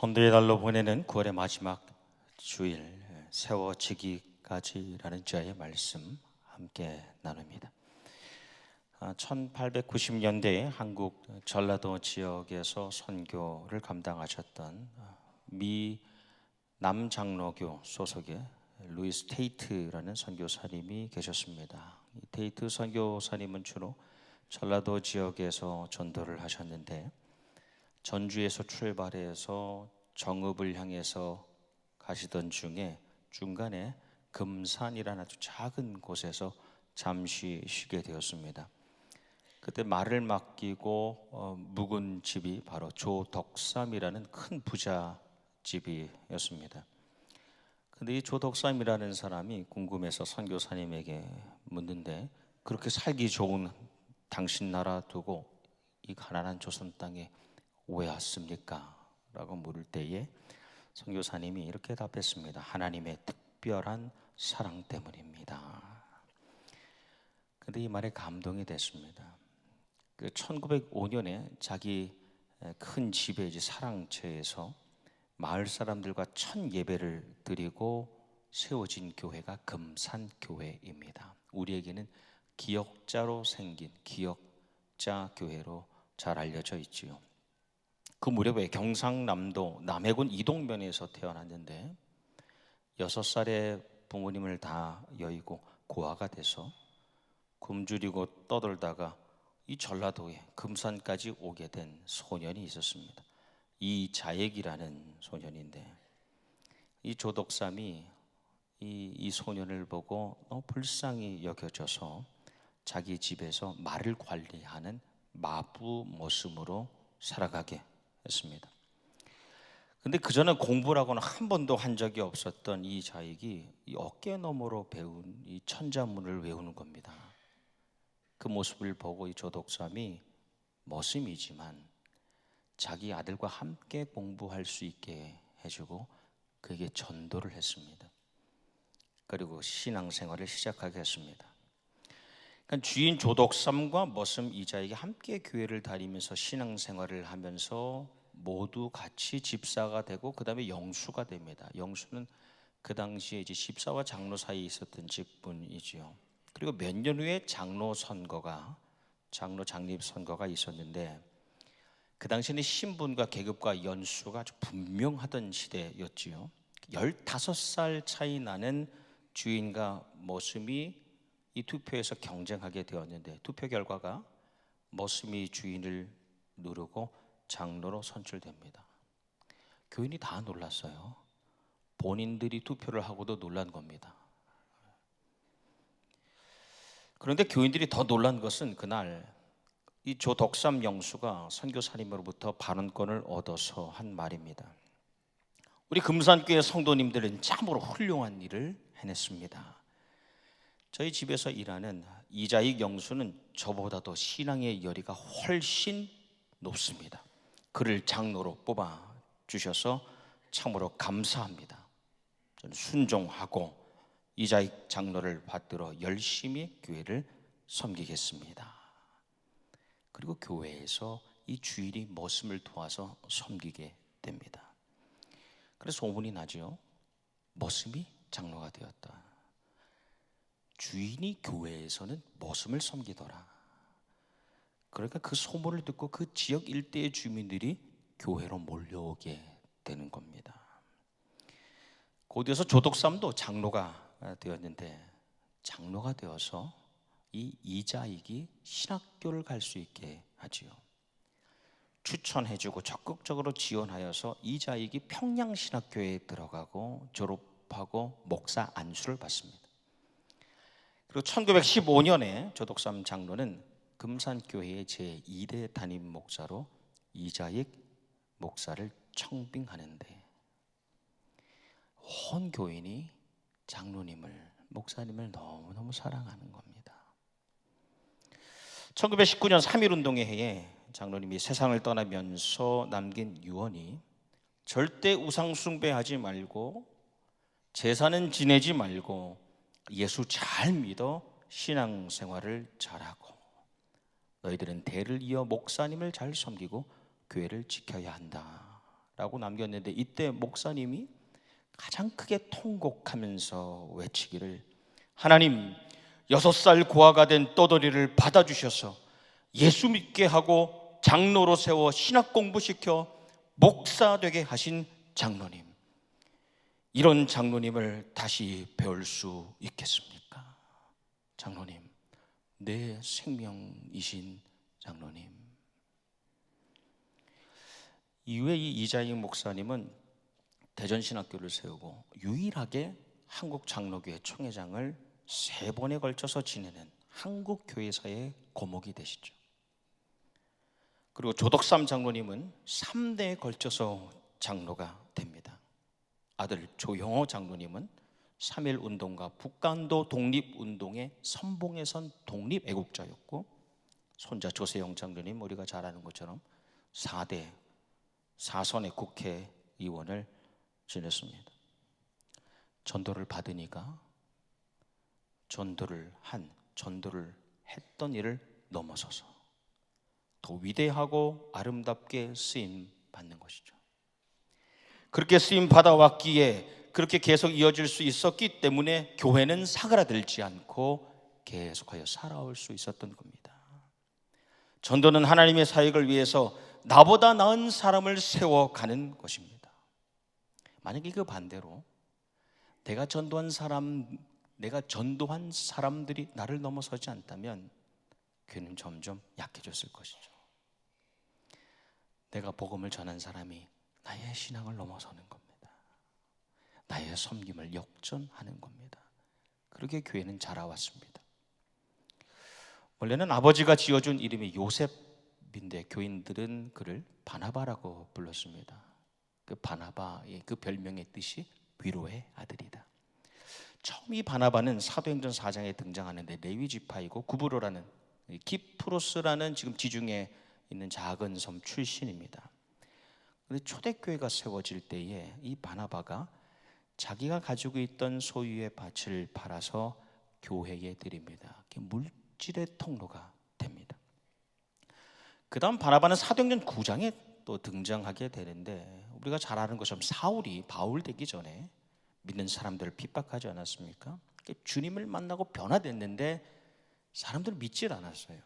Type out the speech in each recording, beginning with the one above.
선도의 달로 보내는 9월의 마지막 주일 세워지기까지라는 주의 말씀 함께 나눕니다. 1890년대에 한국 전라도 지역에서 선교를 감당하셨던 미 남장로교 소속의 루이스 테이트라는 선교사님이 계셨습니다. 이 테이트 선교사님은 주로 전라도 지역에서 전도를 하셨는데 전주에서 출발해서 정읍을 향해서 가시던 중에 중간에 금산이라는 아주 작은 곳에서 잠시 쉬게 되었습니다. 그때 말을 맡기고 어, 묵은 집이 바로 조덕삼이라는 큰 부자 집이었습니다. 근데 이 조덕삼이라는 사람이 궁금해서 선교사님에게 묻는데 그렇게 살기 좋은 당신 나라 두고 이 가난한 조선 땅에 왜 왔습니까? 라고 물을 때에 선교사님이 이렇게 답했습니다. 하나님의 특별한 사랑 때문입니다. 근데 이 말에 감동이 됐습니다. 그 1905년에 자기 큰 집에 이제 사랑채에서 마을 사람들과 첫 예배를 드리고 세워진 교회가 금산교회입니다. 우리에게는 기억자로 생긴 기억자 교회로 잘 알려져 있지요. 그 무렵에 경상남도 남해군 이동면에서 태어났는데 여섯 살에 부모님을 다 여의고 고아가 돼서 굶주리고 떠돌다가 이 전라도에 금산까지 오게 된 소년이 있었습니다. 이 자액이라는 소년인데 이 조덕삼이 이, 이 소년을 보고 너무 불쌍히 여겨져서 자기 집에서 말을 관리하는 마부 모습으로 살아가게 했습니다. 근데 그전에 공부라고는 한 번도 한 적이 없었던 이 자익이 이 어깨 너머로 배운 이 천자문을 외우는 겁니다. 그 모습을 보고 이 조독삼이 머슴이지만 자기 아들과 함께 공부할 수 있게 해주고 그에게 전도를 했습니다. 그리고 신앙생활을 시작하게 했습니다. 그러니까 주인 조독삼과 머슴 이자에게 함께 교회를 다니면서 신앙생활을 하면서 모두 같이 집사가 되고 그 다음에 영수가 됩니다. 영수는 그 당시에 이제 집사와 장로 사이에 있었던 직분이지요. 그리고 몇 년 후에 장로 선거가 장로 장립 선거가 있었는데 그 당시에는 신분과 계급과 연수가 아주 분명하던 시대였지요. 15살 차이 나는 주인과 머슴이 이 투표에서 경쟁하게 되었는데 투표 결과가 머슴이 주인을 누르고 장로로 선출됩니다. 교인이 다 놀랐어요. 본인들이 투표를 하고도 놀란 겁니다. 그런데 교인들이 더 놀란 것은 그날 이 조덕삼 영수가 선교사님으로부터 발언권을 얻어서 한 말입니다. 우리 금산교회 성도님들은 참으로 훌륭한 일을 해냈습니다. 저희 집에서 일하는 이자익 영수는 저보다도 신앙의 열의가 훨씬 높습니다. 그를 장로로 뽑아 주셔서 참으로 감사합니다. 저는 순종하고 이자익 장로를 받들어 열심히 교회를 섬기겠습니다. 그리고 교회에서 이 주일이 머슴을 도와서 섬기게 됩니다. 그래서 소문이 나죠. 머슴이 장로가 되었다. 주인이 교회에서는 머슴을 섬기더라. 그러니까 그 소문을 듣고 그 지역 일대의 주민들이 교회로 몰려오게 되는 겁니다. 곧이어서 조독삼도 장로가 되었는데 장로가 되어서 이 이자익이 신학교를 갈 수 있게 하지요. 추천해주고 적극적으로 지원하여서 이자익이 평양 신학교에 들어가고 졸업하고 목사 안수를 받습니다. 그리고 1915년에 조덕삼 장로는 금산교회의 제2대 담임 목사로 이자익 목사를 청빙하는데 온 교인이 장로님을 목사님을 너무너무 사랑하는 겁니다. 1919년 3.1 운동의 해에 장로님이 세상을 떠나면서 남긴 유언이 절대 우상 숭배하지 말고 제사는 지내지 말고 예수 잘 믿어 신앙생활을 잘하고 너희들은 대를 이어 목사님을 잘 섬기고 교회를 지켜야 한다. 라고 남겼는데 이때 목사님이 가장 크게 통곡하면서 외치기를 하나님 여섯 살 고아가 된 떠돌이를 받아주셔서 예수 믿게 하고 장로로 세워 신학 공부시켜 목사 되게 하신 장로님 이런 장로님을 다시 배울 수 있겠습니까? 장로님 내 생명이신 장로님 이후에 이 이자익 목사님은 대전신학교를 세우고 유일하게 한국 장로교회 총회장을 세 번에 걸쳐서 지내는 한국 교회사의 고목이 되시죠. 그리고 조덕삼 장로님은 3대에 걸쳐서 장로가 됩니다. 아들 조형호 장로님은 3.1 운동과 북간도 독립 운동의 선봉에 선 독립 애국자였고 손자 조세영 장로님 우리가 잘 아는 것처럼 4대 사선의 국회의원을 지냈습니다. 전도를 받으니까 전도를 한 전도를 했던 일을 넘어서서 더 위대하고 아름답게 쓰임 받는 것이죠. 그렇게 쓰임 받아왔기에 그렇게 계속 이어질 수 있었기 때문에 교회는 사그라들지 않고 계속하여 살아올 수 있었던 겁니다. 전도는 하나님의 사역을 위해서 나보다 나은 사람을 세워가는 것입니다. 만약에 그 반대로 내가 전도한 사람, 내가 전도한 사람들이 나를 넘어서지 않다면 교회는 점점 약해졌을 것이죠. 내가 복음을 전한 사람이 나의 신앙을 넘어서는 겁니다. 나의 섬김을 역전하는 겁니다. 그렇게 교회는 자라왔습니다. 원래는 아버지가 지어준 이름이 요셉인데 교인들은 그를 바나바라고 불렀습니다. 그 바나바의 그 별명의 뜻이 위로의 아들이다. 처음 이 바나바는 사도행전 4장에 등장하는데 레위 지파이고 구브로라는 키프로스라는 지금 지중해 있는 작은 섬 출신입니다. 근데 초대교회가 세워질 때에 이 바나바가 자기가 가지고 있던 소유의 밭을 팔아서 교회에 드립니다. 물질의 통로가 됩니다. 그 다음 바나바는 사도행전 9장에 또 등장하게 되는데 우리가 잘 아는 것처럼 사울이 바울 되기 전에 믿는 사람들을 핍박하지 않았습니까? 주님을 만나고 변화됐는데 사람들은 믿질 않았어요.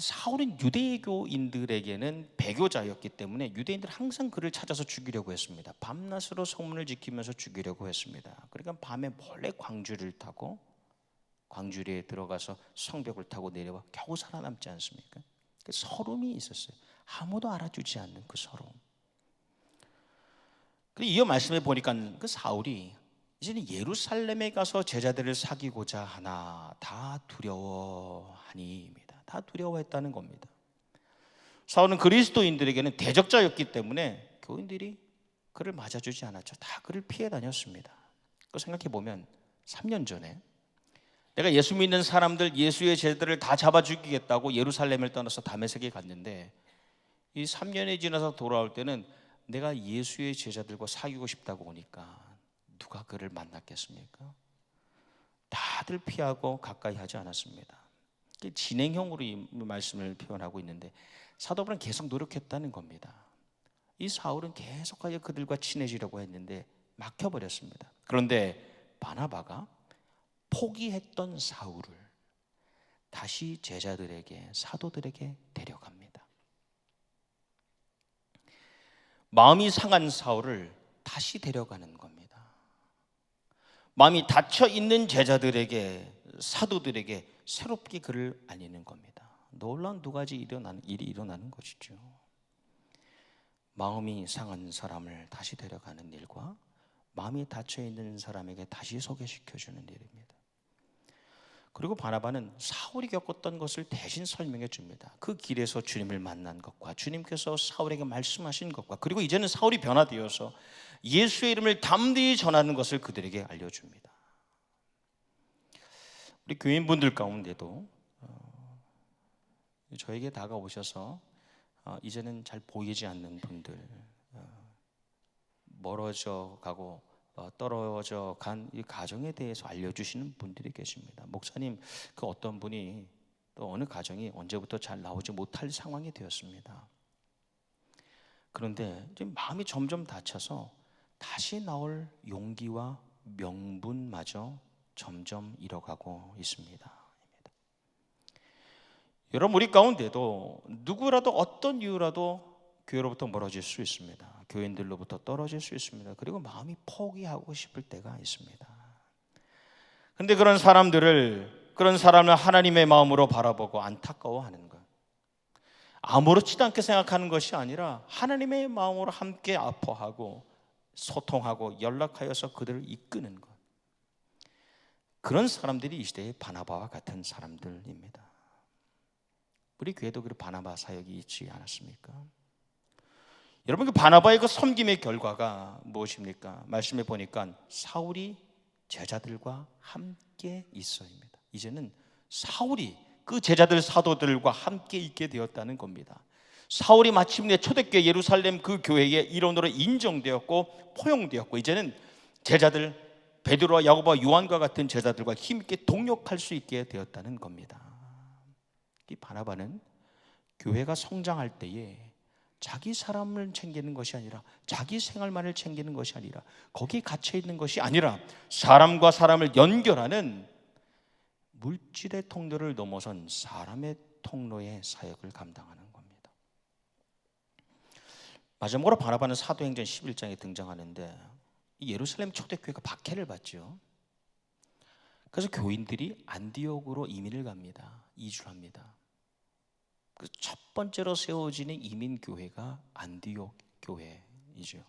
사울은 유대교인들에게는 배교자였기 때문에 유대인들 항상 그를 찾아서 죽이려고 했습니다. 밤낮으로 성문을 지키면서 죽이려고 했습니다. 그러니까 밤에 몰래 광주를 타고 광주리에 들어가서 성벽을 타고 내려와 겨우 살아남지 않습니까? 그 서름이 있었어요. 아무도 알아주지 않는 그 서름. 그리고 이어 말씀해 보니까 그 사울이 이제는 예루살렘에 가서 제자들을 사귀고자 하나 다 두려워하니입니 다. 다 두려워했다는 겁니다. 사울은 그리스도인들에게는 대적자였기 때문에 교인들이 그를 맞아주지 않았죠. 다 그를 피해 다녔습니다. 그 생각해 보면 3년 전에 내가 예수 믿는 사람들 예수의 제자들을 다 잡아 죽이겠다고 예루살렘을 떠나서 다메섹에 갔는데 이 3년이 지나서 돌아올 때는 내가 예수의 제자들과 사귀고 싶다고 오니까 누가 그를 만났겠습니까? 다들 피하고 가까이 하지 않았습니다. 진행형으로 이 말씀을 표현하고 있는데 사도 바울은 계속 노력했다는 겁니다. 이 사울은 계속하여 그들과 친해지려고 했는데 막혀버렸습니다. 그런데 바나바가 포기했던 사울을 다시 제자들에게 사도들에게 데려갑니다. 마음이 상한 사울을 다시 데려가는 겁니다. 마음이 닫혀 있는 제자들에게 사도들에게 새롭게 그를 알리는 겁니다. 놀라운 두 가지 일어나는 일이 일어나는 것이죠. 마음이 상한 사람을 다시 데려가는 일과 마음이 닫혀 있는 사람에게 다시 소개시켜 주는 일입니다. 그리고 바나바는 사울이 겪었던 것을 대신 설명해 줍니다. 그 길에서 주님을 만난 것과 주님께서 사울에게 말씀하신 것과 그리고 이제는 사울이 변화되어서 예수의 이름을 담대히 전하는 것을 그들에게 알려줍니다. 우리 교인분들 가운데도 어, 저에게 다가오셔서 어, 이제는 잘 보이지 않는 분들 어, 멀어져 가고 떨어져 간 이 가정에 대해서 알려주시는 분들이 계십니다. 목사님, 그 어떤 분이 또 어느 가정이 언제부터 잘 나오지 못할 상황이 되었습니다. 그런데 이제 마음이 점점 다쳐서 다시 나올 용기와 명분마저 점점 잃어가고 있습니다. 여러분 우리 가운데도 누구라도 어떤 이유라도 교회로부터 멀어질 수 있습니다. 교인들로부터 떨어질 수 있습니다. 그리고 마음이 포기하고 싶을 때가 있습니다. 근데 그런 사람들을 그런 사람을 하나님의 마음으로 바라보고 안타까워하는 것. 아무렇지도 않게 생각하는 것이 아니라 하나님의 마음으로 함께 아파하고 소통하고 연락하여서 그들을 이끄는 것. 그런 사람들이 이 시대의 바나바와 같은 사람들입니다. 우리 교회도 그 바나바 사역이 있지 않았습니까? 여러분 그 바나바의 그 섬김의 결과가 무엇입니까? 말씀해 보니까 사울이 제자들과 함께 있어입니다. 이제는 사울이 그 제자들 사도들과 함께 있게 되었다는 겁니다. 사울이 마침내 초대교회 예루살렘 그 교회의 일원으로 인정되었고 포용되었고 이제는 제자들 베드로와 야고보와 요한과 같은 제자들과 힘있게 동력할 수 있게 되었다는 겁니다. 이 바나바는 교회가 성장할 때에 자기 사람을 챙기는 것이 아니라 자기 생활만을 챙기는 것이 아니라 거기에 갇혀 있는 것이 아니라 사람과 사람을 연결하는 물질의 통로를 넘어선 사람의 통로의 사역을 감당하는 겁니다. 마지막으로 바나바는 사도행전 11장에 등장하는데 이 예루살렘 초대교회가 박해를 받죠. 그래서 교인들이 안디옥으로 이민을 갑니다. 이주를 합니다. 그첫 번째로 세워지는 이민 교회가 안디옥 교회이죠.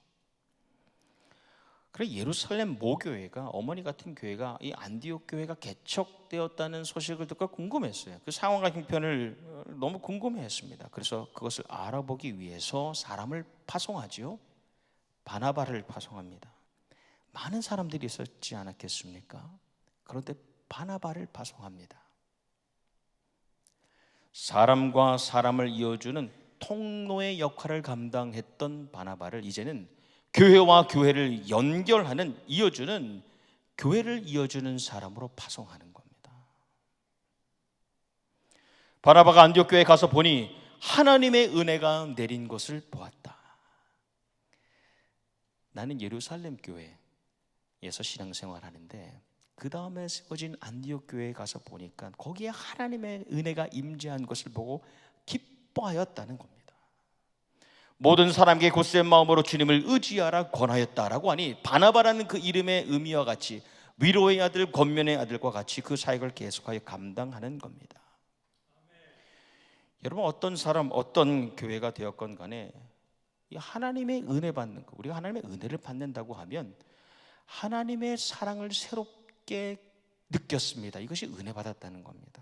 그래 예루살렘 모교회가 어머니 같은 교회가 이 안디옥 교회가 개척되었다는 소식을 듣고 궁금했어요. 그 상황과 형편을 너무 궁금해했습니다. 그래서 그것을 알아보기 위해서 사람을 파송하지요. 바나바를 파송합니다. 많은 사람들이 있었지 않았겠습니까? 그런데 바나바를 파송합니다. 사람과 사람을 이어주는 통로의 역할을 감당했던 바나바를 이제는 교회와 교회를 연결하는 이어주는 교회를 이어주는 사람으로 파송하는 겁니다. 바나바가 안디옥 교회에 가서 보니 하나님의 은혜가 내린 것을 보았다. 나는 예루살렘 교회 에서 신앙생활 하는데 그 다음에 세워진 안디옥 교회에 가서 보니까 거기에 하나님의 은혜가 임재한 것을 보고 기뻐하였다는 겁니다. 모든 사람에게 곧센 마음으로 주님을 의지하라 권하였다라고 하니 바나바라는 그 이름의 의미와 같이 위로의 아들, 권면의 아들과 같이 그 사역을 계속하여 감당하는 겁니다. 여러분 어떤 사람, 어떤 교회가 되었건 간에 하나님의 은혜 받는 거, 우리가 하나님의 은혜를 받는다고 하면 하나님의 사랑을 새롭게 느꼈습니다. 이것이 은혜 받았다는 겁니다.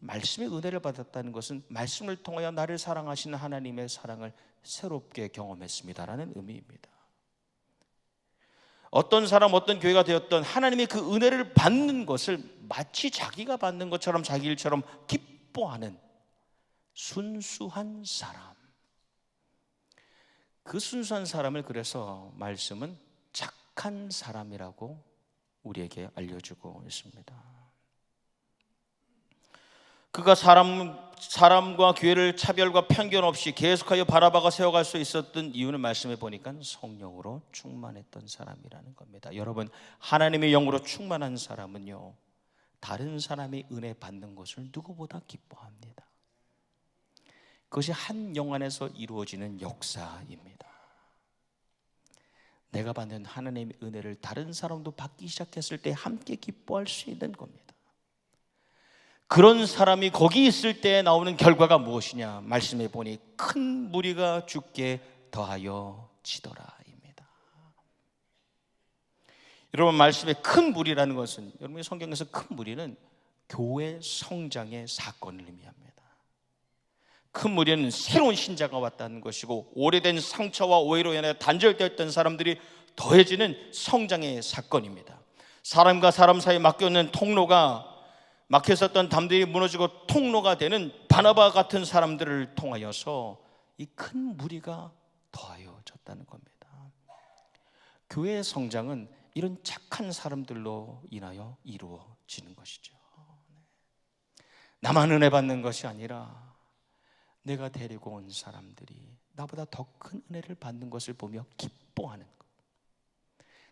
말씀의 은혜를 받았다는 것은 말씀을 통하여 나를 사랑하시는 하나님의 사랑을 새롭게 경험했습니다라는 의미입니다. 어떤 사람 어떤 교회가 되었던 하나님의 그 은혜를 받는 것을 마치 자기가 받는 것처럼 자기 일처럼 기뻐하는 순수한 사람. 그 순수한 사람을 그래서 말씀은 착한 사람이라고 우리에게 알려주고 있습니다. 그가 사람 사람과 교회를 차별과 편견 없이 계속하여 바라바가 세워갈 수 있었던 이유는 말씀해 보니까 성령으로 충만했던 사람이라는 겁니다. 여러분 하나님의 영으로 충만한 사람은요 다른 사람의 은혜 받는 것을 누구보다 기뻐합니다. 그것이 한 영 안에서 이루어지는 역사입니다. 내가 받는 하나님의 은혜를 다른 사람도 받기 시작했을 때 함께 기뻐할 수 있는 겁니다. 그런 사람이 거기 있을 때 나오는 결과가 무엇이냐? 말씀해 보니 큰 무리가 죽게 더하여 지더라입니다. 여러분 말씀에 큰 무리라는 것은 여러분의 성경에서 큰 무리는 교회 성장의 사건을 의미합니다. 큰 무리는 새로운 신자가 왔다는 것이고 오래된 상처와 오해로 인해 단절되었던 사람들이 더해지는 성장의 사건입니다. 사람과 사람 사이에 맡겨있는 통로가 막혔었던 담들이 무너지고 통로가 되는 바나바 같은 사람들을 통하여서 이 큰 무리가 더하여졌다는 겁니다. 교회의 성장은 이런 착한 사람들로 인하여 이루어지는 것이죠. 나만 은혜 받는 것이 아니라 내가 데리고 온 사람들이 나보다 더 큰 은혜를 받는 것을 보며 기뻐하는 것.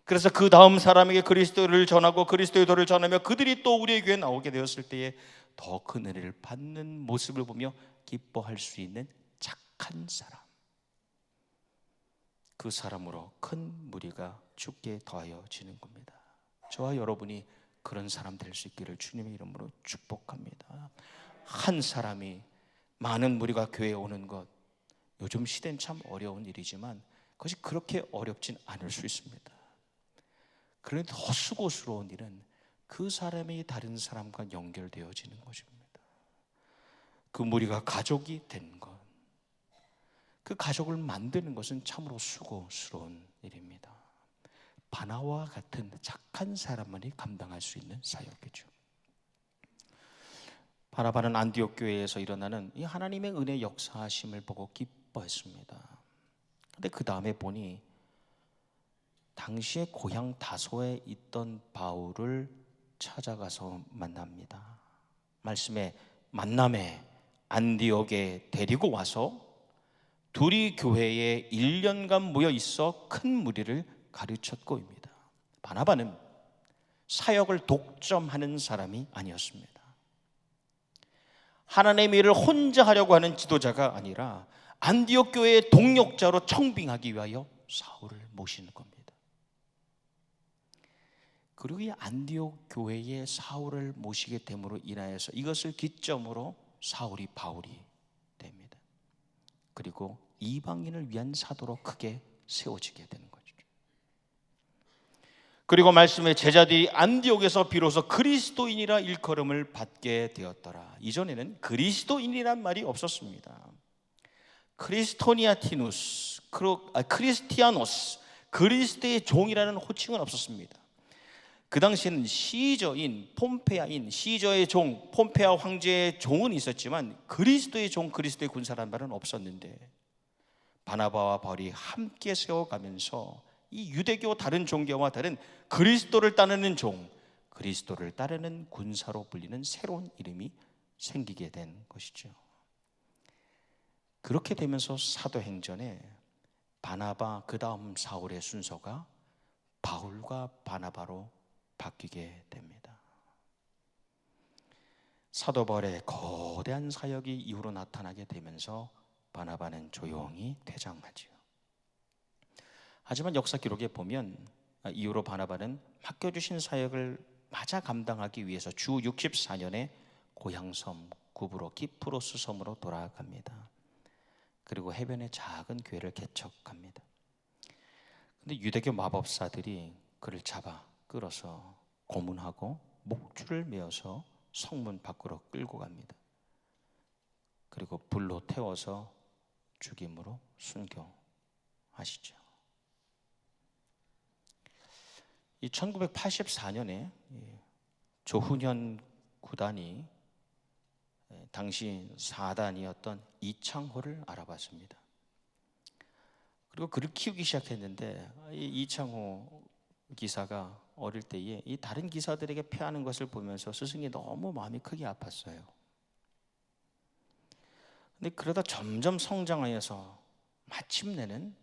그래서 그 다음 사람에게 그리스도를 전하고 그리스도의 도를 전하며 그들이 또 우리의 교회에 나오게 되었을 때에 더 큰 은혜를 받는 모습을 보며 기뻐할 수 있는 착한 사람. 그 사람으로 큰 무리가 죽게 더하여지는 겁니다. 저와 여러분이 그런 사람 될 수 있기를 주님의 이름으로 축복합니다. 한 사람이 많은 무리가 교회에 오는 것 요즘 시대는 참 어려운 일이지만 그것이 그렇게 어렵진 않을 수 있습니다. 그런데 더 수고스러운 일은 그 사람이 다른 사람과 연결되어지는 것입니다. 그 무리가 가족이 된 것. 그 가족을 만드는 것은 참으로 수고스러운 일입니다. 바나와 같은 착한 사람만이 감당할 수 있는 사역이죠. 바나바는 안디옥 교회에서 일어나는 이 하나님의 은혜 역사하심을 보고 기뻐했습니다. 근데 그 다음에 보니 당시에 고향 다소에 있던 바울을 찾아가서 만납니다. 말씀에 만남에 안디옥에 데리고 와서 둘이 교회에 1년간 모여 있어 큰 무리를 가르쳤고입니다. 바나바는 사역을 독점하는 사람이 아니었습니다. 하나님의 일을 혼자 하려고 하는 지도자가 아니라 안디옥 교회의 동력자로 청빙하기 위하여 사울을 모시는 겁니다. 그리고 이 안디옥 교회에 사울을 모시게 됨으로 인하여서 이것을 기점으로 사울이 바울이 됩니다. 그리고 이방인을 위한 사도로 크게 세워지게 되는. 그리고 말씀의 제자들이 안디옥에서 비로소 그리스도인이라 일컬음을 받게 되었더라. 이전에는 그리스도인이란 말이 없었습니다. 크리스토니아티누스, 아, 크리스티아노스, 그리스도의 종이라는 호칭은 없었습니다. 그 당시에는 시저인 폼페아인 시저의 종 폼페아 황제의 종은 있었지만 그리스도의 종 그리스도의 군사란 말은 없었는데 바나바와 바울이 함께 세워가면서 이 유대교 다른 종교와 다른 그리스도를 따르는 종 그리스도를 따르는 군사로 불리는 새로운 이름이 생기게 된 것이죠. 그렇게 되면서 사도행전에 바나바 그 다음 사울의 순서가 바울과 바나바로 바뀌게 됩니다. 사도 바울의 거대한 사역이 이후로 나타나게 되면서 바나바는 조용히 퇴장하지요. 하지만 역사 기록에 보면 이후로 바나바는 맡겨주신 사역을 마저 감당하기 위해서 주 64년에 고향섬 구브로 키프로스 섬으로 돌아갑니다. 그리고 해변에 작은 교회를 개척합니다. 근데 유대교 마법사들이 그를 잡아 끌어서 고문하고 목줄을 메어서 성문 밖으로 끌고 갑니다. 그리고 불로 태워서 죽임으로 순교하시죠. 이 1984년에 조훈현 구단이 당시 4단이었던 이창호를 알아봤습니다. 그리고 그를 키우기 시작했는데 이 이창호 기사가 어릴 때에 이 다른 기사들에게 패하는 것을 보면서 스승이 너무 마음이 크게 아팠어요. 근데 그러다 점점 성장하여서 마침내는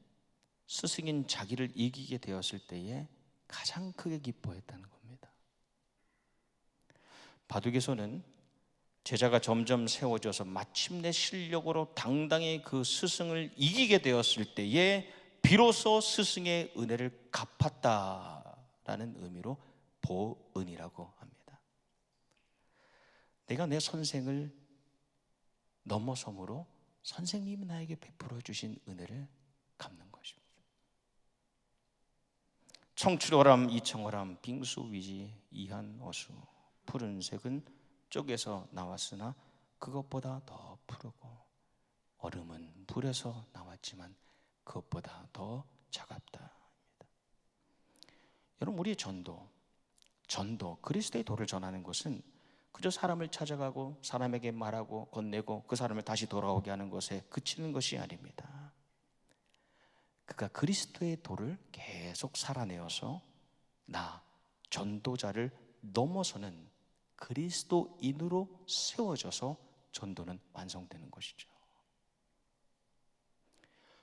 스승인 자기를 이기게 되었을 때에 가장 크게 기뻐했다는 겁니다. 바둑에서는 제자가 점점 세워져서 마침내 실력으로 당당히 그 스승을 이기게 되었을 때에 비로소 스승의 은혜를 갚았다라는 의미로 보은이라고 합니다. 내가 내 선생을 넘어섬으로 선생님이 나에게 베풀어 주신 은혜를 갚는. 청출어람, 이청어람, 빙수, 위지, 이한, 어수, 푸른색은 쪽에서 나왔으나 그것보다 더 푸르고 얼음은 불에서 나왔지만 그것보다 더 차갑다. 여러분 우리의 전도, 전도 그리스도의 도를 전하는 것은 그저 사람을 찾아가고 사람에게 말하고 건네고 그 사람을 다시 돌아오게 하는 것에 그치는 것이 아닙니다. 그가 그리스도의 도를 계속 살아내어서 나 전도자를 넘어서는 그리스도인으로 세워져서 전도는 완성되는 것이죠.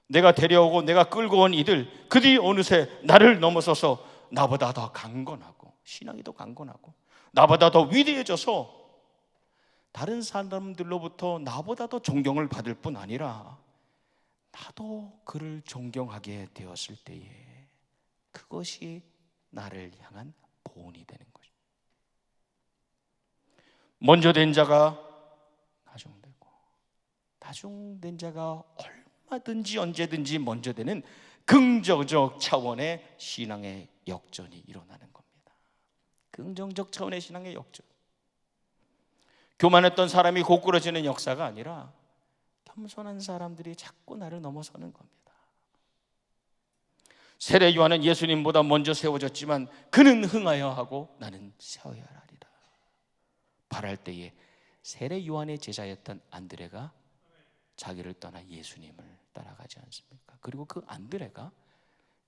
내가 데려오고 내가 끌고 온 이들 그들이 어느새 나를 넘어서서 나보다 더 강건하고 신앙이 더 강건하고 나보다 더 위대해져서 다른 사람들로부터 나보다 더 존경을 받을 뿐 아니라 나도 그를 존경하게 되었을 때에 그것이 나를 향한 보온이 되는 것입니다. 먼저 된 자가 나중되고 나중된 자가 얼마든지 언제든지 먼저 되는 긍정적 차원의 신앙의 역전이 일어나는 겁니다. 긍정적 차원의 신앙의 역전. 교만했던 사람이 고꾸러지는 역사가 아니라 겸손한 사람들이 자꾸 나를 넘어서는 겁니다. 세례 요한은 예수님보다 먼저 세워졌지만 그는 흥하여 하고 나는 세워야 하리라. 말할 때에 세례 요한의 제자였던 안드레가 자기를 떠나 예수님을 따라가지 않습니까? 그리고 그 안드레가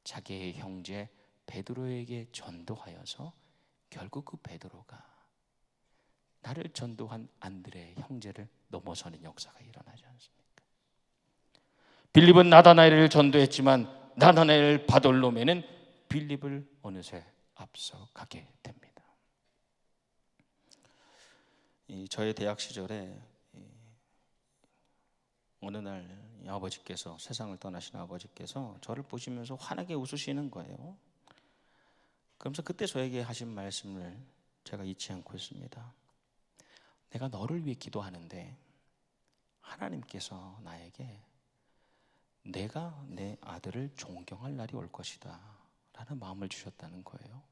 자기의 형제 베드로에게 전도하여서 결국 그 베드로가 나를 전도한 안드레의 형제를 넘어서는 역사가 일어나지 않습니까? 빌립은 나다나엘을 전도했지만 나다나엘 바돌로메는 빌립을 어느새 앞서가게 됩니다. 이 저의 대학 시절에 어느 날 아버지께서 세상을 떠나신 아버지께서 저를 보시면서 환하게 웃으시는 거예요. 그러면서 그때 저에게 하신 말씀을 제가 잊지 않고 있습니다. 내가 너를 위해 기도하는데 하나님께서 나에게 내가 내 아들을 존경할 날이 올 것이다 라는 마음을 주셨다는 거예요.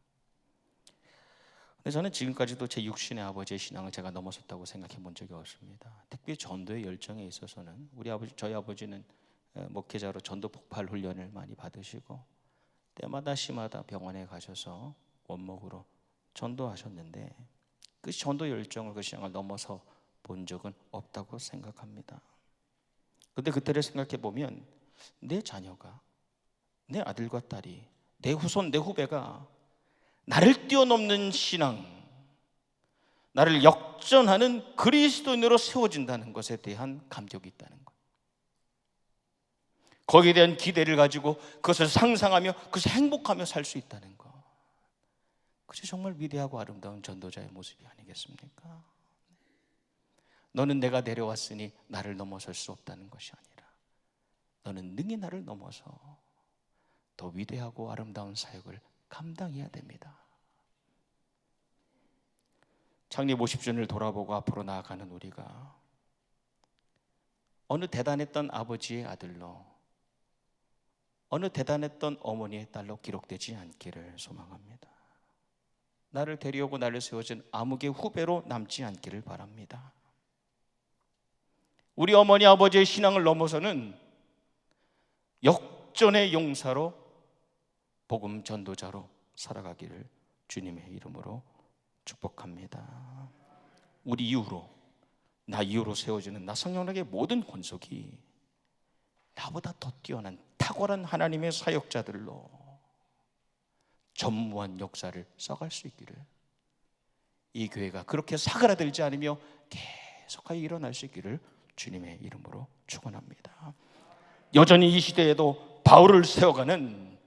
근데 저는 지금까지도 제 육신의 아버지의 신앙을 제가 넘어섰다고 생각해 본 적이 없습니다. 특히 전도의 열정에 있어서는 우리 아버지 저희 아버지는 목회자로 전도 폭발 훈련을 많이 받으시고 때마다 시마다 병원에 가셔서 원목으로 전도하셨는데 그 전도 열정을 그 신앙을 넘어서 본 적은 없다고 생각합니다. 근데 그때를 생각해 보면 내 자녀가 내 아들과 딸이 내 후손 내 후배가 나를 뛰어넘는 신앙 나를 역전하는 그리스도인으로 세워진다는 것에 대한 감격이 있다는 것. 거기에 대한 기대를 가지고 그것을 상상하며 그것을 행복하며 살 수 있다는 것. 그것이 정말 위대하고 아름다운 전도자의 모습이 아니겠습니까? 너는 내가 내려왔으니 나를 넘어설 수 없다는 것이 아니라 너는 능히 나를 넘어서 더 위대하고 아름다운 사역을 감당해야 됩니다. 창립 50주년을 돌아보고 앞으로 나아가는 우리가 어느 대단했던 아버지의 아들로 어느 대단했던 어머니의 딸로 기록되지 않기를 소망합니다. 나를 데려오고 나를 세워준 암흑의 후배로 남지 않기를 바랍니다. 우리 어머니 아버지의 신앙을 넘어서는 역전의 용사로 복음 전도자로 살아가기를 주님의 이름으로 축복합니다. 우리 이후로 나 이후로 세워지는 나 성령에게 모든 권속이 나보다 더 뛰어난 탁월한 하나님의 사역자들로 전무한 역사를 써갈 수 있기를 이 교회가 그렇게 사그라들지 않으며 계속하여 일어날 수 있기를 주님의 이름으로 축원합니다. 여전히 이 시대에도 바울을 세워가는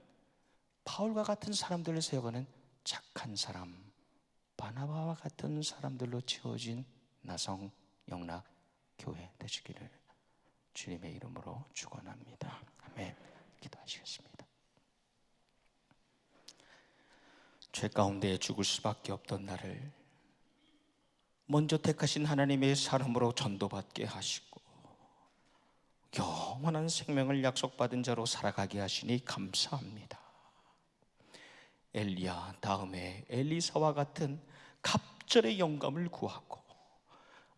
바울과 같은 사람들을 세워가는 착한 사람, 바나바와 같은 사람들로 채워진 나성 영락 교회 되시기를 주님의 이름으로 축원합니다. 아멘. 기도하시겠습니다. 죄 가운데 죽을 수밖에 없던 나를 먼저 택하신 하나님의 사람으로 전도받게 하시고 영원한 생명을 약속받은 자로 살아가게 하시니 감사합니다. 엘리야 다음에 엘리사와 같은 갑절의 영감을 구하고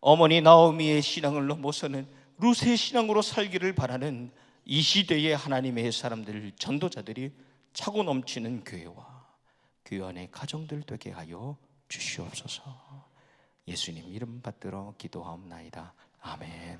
어머니 나오미의 신앙을 넘어서는 루스의 신앙으로 살기를 바라는 이 시대의 하나님의 사람들 전도자들이 차고 넘치는 교회와 교회 안의 가정들 되게 하여 주시옵소서. 예수님 이름 받들어 기도하옵나이다. 아멘.